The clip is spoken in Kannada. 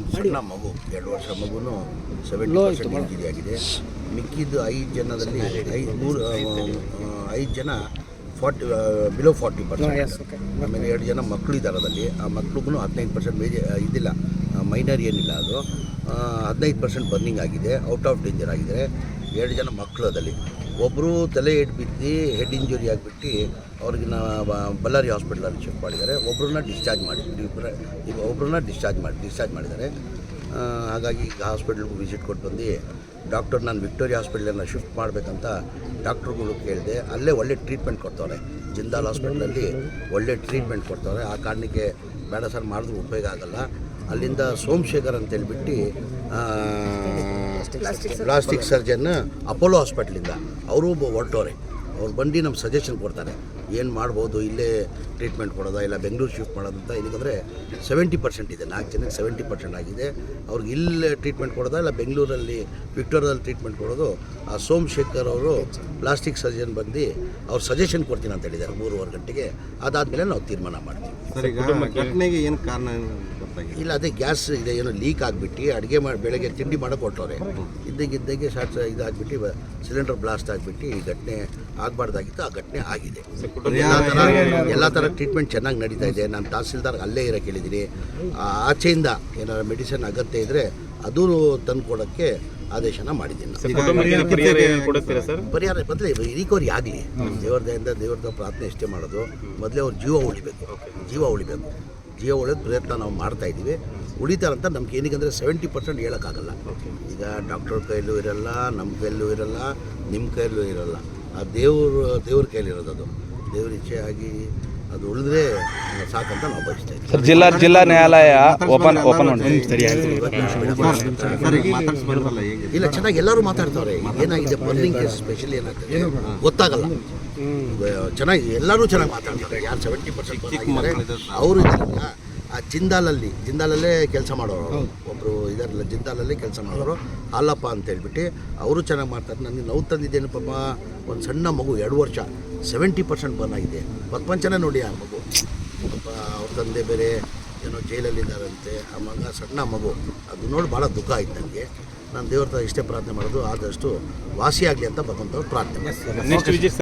ಒಂದು ಸಣ್ಣ ಮಗು ಎರಡು ವರ್ಷ ಮಗುನು ಸೆವೆಂಟಿ ಪರ್ಸೆಂಟ್ ಇಂಜುರಿ ಆಗಿದೆ ಮಿಕ್ಕಿದ್ದು ಐದು ಜನದಲ್ಲಿ ಐದು ಮೂರು ಐದು ಜನ ಫಾರ್ಟಿ ಬಿಲೋ ಫಾರ್ಟಿ ಪರ್ಸೆಂಟ್ ಆಮೇಲೆ ಎರಡು ಜನ ಮಕ್ಕಳು ಇದ್ದಾರೆ ಅದರಲ್ಲಿ ಆ ಮಕ್ಳಿಗೂ ಹದಿನೈದು ಪರ್ಸೆಂಟ್ ಬೇಜ ಇದಿಲ್ಲ. ಮೈನರ್ ಏನಿಲ್ಲ ಅದು. ಹದಿನೈದು ಪರ್ಸೆಂಟ್ ಬರ್ನಿಂಗ್ ಆಗಿದೆ ಔಟ್ ಆಫ್ ಡೇಂಜರ್ ಆಗಿದ್ದಾರೆ ಎರಡು ಜನ ಮಕ್ಕಳು ಅದಲ್ಲಿ ಒಬ್ಬರು ತಲೆ ಹಿಡ್ ಬಿದ್ದು ಹೆಡ್ ಇಂಜುರಿ ಆಗಿಬಿಟ್ಟು ಅವ್ರಿಗೆ ನಾ, ಬ- ಬಳ್ಳಾರಿ ಹಾಸ್ಪಿಟ್ಲಲ್ಲಿ ಚೆಕ್ ಮಾಡಿದ್ದಾರೆ. ಒಬ್ಬರನ್ನ ಡಿಸ್ಚಾರ್ಜ್ ಮಾಡಿ ಇಬ್ಬರ ಈಗ ಒಬ್ಬರನ್ನ ಡಿಸ್ಚಾರ್ಜ್ ಮಾಡಿ ಡಿಸ್ಚಾರ್ಜ್ ಮಾಡಿದ್ದಾರೆ. ಹಾಗಾಗಿ ಈಗ ಹಾಸ್ಪಿಟ್ಲ್ಗೆ ವಿಸಿಟ್ ಕೊಟ್ಟು ಬಂದು ಡಾಕ್ಟರ್ ನಾನು ವಿಕ್ಟೋರಿಯಾ ಹಾಸ್ಪಿಟ್ಲನ್ನು ಶಿಫ್ಟ್ ಮಾಡಬೇಕಂತ ಡಾಕ್ಟ್ರುಗಳು ಕೇಳಿದೆ, ಅಲ್ಲೇ ಒಳ್ಳೆ ಟ್ರೀಟ್ಮೆಂಟ್ ಕೊಡ್ತಾರೆ ಜಿಂದಾಲ್ ಹಾಸ್ಪಿಟ್ಲಲ್ಲಿ ಒಳ್ಳೆ ಟ್ರೀಟ್ಮೆಂಟ್ ಕೊಡ್ತಾರೆ ಆ ಕಾರಣಕ್ಕೆ ಬೇಡ ಸರ್ ಮಾಡಿದ್ರೂ ಉಪಯೋಗ ಆಗಲ್ಲ. ಅಲ್ಲಿಂದ ಸೋಮಶೇಖರ್ ಅಂತ ಹೇಳ್ಬಿಟ್ಟು ಪ್ಲಾಸ್ಟಿಕ್ ಸರ್ಜನ್ ಅಪೋಲೋ ಹಾಸ್ಪಿಟ್ಲಿಂದ ಅವರು ಹೊರಟವ್ರೆ. ಅವ್ರು ಬಂದು ನಮ್ಮ ಸಜೆಷನ್ ಕೊಡ್ತಾರೆ. ಏನು ಮಾಡ್ಬೋದು ಇಲ್ಲೇ ಟ್ರೀಟ್ಮೆಂಟ್ ಕೊಡೋದಾ ಇಲ್ಲ ಬೆಂಗಳೂರು ಶಿಫ್ಟ್ ಮಾಡೋದಂತ ಇದಕ್ಕಂದರೆ ಸೆವೆಂಟಿ ಪರ್ಸೆಂಟ್ ಇದೆ. ನಾಲ್ಕು ಜನಕ್ಕೆ ಸೆವೆಂಟಿ ಪರ್ಸೆಂಟ್ ಆಗಿದೆ. ಅವ್ರಿಗೆ ಇಲ್ಲೇ ಟ್ರೀಟ್ಮೆಂಟ್ ಕೊಡೋದಾ ಇಲ್ಲ ಬೆಂಗಳೂರಲ್ಲಿ ವಿಕ್ಟೋರಿಯಾದಲ್ಲಿ ಟ್ರೀಟ್ಮೆಂಟ್ ಕೊಡೋದು ಆ ಸೋಮಶೇಖರ್ ಅವರು ಪ್ಲಾಸ್ಟಿಕ್ ಸರ್ಜನ್ ಬಂದು ಅವ್ರು ಸಜೆಷನ್ ಕೊಡ್ತೀನಿ ಅಂತ ಹೇಳಿದ್ದಾರೆ ಮೂರುವರೆ ಗಂಟೆಗೆ. ಅದಾದಮೇಲೆ ನಾವು ತೀರ್ಮಾನ ಮಾಡ್ತೀವಿ. ಸರ್ ಈಗ ಘಟನೆಗೆ ಏನು ಕಾರಣ? ಗೊತ್ತಾಗಿದೆ ಇಲ್ಲ ಅದೇ ಗ್ಯಾಸ್ ಇದೆ ಏನೋ ಲೀಕ್ ಆಗಿಬಿಟ್ಟು ಅಡುಗೆ ಮಾಡಿ ಬೆಳಗ್ಗೆ ತಿಂಡಿ ಮಾಡೋಕೆ ಕೊಟ್ಟವ್ರೆ ಇದ್ದಕ್ಕಿದ್ದಾಗೆ ಶಾರ್ಟ್ ಇದಾಗ್ಬಿಟ್ಟು ಸಿಲಿಂಡರ್ ಬ್ಲಾಸ್ಟ್ ಆಗಿಬಿಟ್ಟು ಈ ಘಟನೆ ಆಗಬಾರ್ದಾಗಿತ್ತು ಆ ಘಟನೆ ಆಗಿದೆ. ಎಲ್ಲ ಥರ ಎಲ್ಲ ಥರ ಟ್ರೀಟ್ಮೆಂಟ್ ಚೆನ್ನಾಗಿ ನಡೀತಾ ಇದೆ. ನಾನು ತಹಸೀಲ್ದಾರ್ ಅಲ್ಲೇ ಇರೋಕೆ ಹೇಳಿದ್ದೀನಿ. ಆ ಆಚೆಯಿಂದ ಏನಾದ್ರು ಮೆಡಿಸಿನ್ ಅಗತ್ಯ ಇದ್ದರೆ ಅದೂ ತಂದು ಕೊಡೋಕ್ಕೆ ಆದೇಶನ ಮಾಡಿದ್ದೀನಿ ಪರಿಹಾರ ಮೊದಲೇ ರಿಕವರಿ ಆಗಲಿ. ದೇವ್ರದಿಂದ ದೇವ್ರದ ಪ್ರಾರ್ಥನೆ ಇಷ್ಟೇ ಮಾಡೋದು ಮೊದಲೇ ಅವ್ರು ಜೀವ ಉಳಿಬೇಕು. ಜೀವ ಉಳಿಬೇಕು. ಜೀವ ಉಳಿಯೋದು ಪ್ರಯತ್ನ ನಾವು ಮಾಡ್ತಾ ಇದ್ದೀವಿ. ಉಳಿತಾರಂತ ನಮ್ಗೆ ಏನಕ್ಕೆ ಸೆವೆಂಟಿ ಪರ್ಸೆಂಟ್ ಹೇಳೋಕ್ಕಾಗಲ್ಲ. ಈಗ ಡಾಕ್ಟರ್ ಕೈಲೂ ಇರಲ್ಲ ನಮ್ಮ ಕೈಲೂ ಇರಲ್ಲ ನಿಮ್ಮ ಕೈಲೂ ಇರಲ್ಲ. ಆ ದೇವರು, ದೇವ್ರ ಕೈಲಿರೋದು ಅದು. ದೇವ್ರ ಇಚ್ಛೆ ಆಗಿ ಅದು ಉಳಿದ್ರೆ ಸಾಕಂತ ನಾವು ಬಯಸ್ತಾ ಇದ್ದೀವಿ. ಸರ್ ಜಿಲ್ಲಾ ಜಿಲ್ಲಾ ನ್ಯಾಯಾಲಯ ಓಪನ್ ಓಪನ್ ಇಲ್ಲ ಚೆನ್ನಾಗಿ ಎಲ್ಲರೂ ಮಾತಾಡ್ತಾರೆ. ಏನಾಗಿದೆ ಪರ್ಲಿಂಗ್ ಕೇಸ್ ಸ್ಪೆಷಲಿ ಏನಾಗ್ತದೆ? ಗೊತ್ತಾಗಲ್ಲ. ಚೆನ್ನಾಗಿ ಎಲ್ಲರೂ ಚೆನ್ನಾಗಿ ಮಾತಾಡ್ತಾರೆ. ಯಾರು ಸೆವೆಂಟಿ ಪರ್ಸೆಂಟ್ ಅವರು ಇದ್ದಾರಲ್ಲ ಆ ಜಿಂದಾಲಲ್ಲಿ ಜಿಂದಾಲಲ್ಲೇ ಕೆಲಸ ಮಾಡೋರು ಒಬ್ಬರು ಇದರಲ್ಲ ಜಿಂದಾಲಲ್ಲೇ ಕೆಲಸ ಮಾಡೋರು. ಅಲ್ಲಪ್ಪ ಅಂತ ಹೇಳ್ಬಿಟ್ಟು ಅವರು ಚೆನ್ನಾಗಿ ಮಾಡ್ತಾರೆ ನನಗೆ ನೋವು ತಂದಿದ್ದೇನಪ್ಪ ಒಂದು ಸಣ್ಣ ಮಗು ಎರಡು ವರ್ಷ. ಸೆವೆಂಟಿ ಪರ್ಸೆಂಟ್ ಬರ್ನ್ ಆಗಿದೆ. ಪ್ರಪಂಚನೇ ನೋಡಿ ಆ ಮಗು? ಪಾಪ ಅವ್ರ ತಂದೆ ಬೇರೆ ಏನೋ ಜೈಲಲ್ಲಿದ್ದಾರಂತೆ ಆ ಮಗ ಸಣ್ಣ ಮಗು. ಅದು ನೋಡಿ ಭಾಳ ದುಃಖ ಆಯ್ತು ನನಗೆ ನಾನು ದೇವ್ರ ಇಷ್ಟೇ ಪ್ರಾರ್ಥನೆ ಮಾಡೋದು ಆದಷ್ಟು ವಾಸಿಯಾಗಲಿ ಅಂತ ಭಗವಂತ ಪ್ರಾರ್ಥನೆ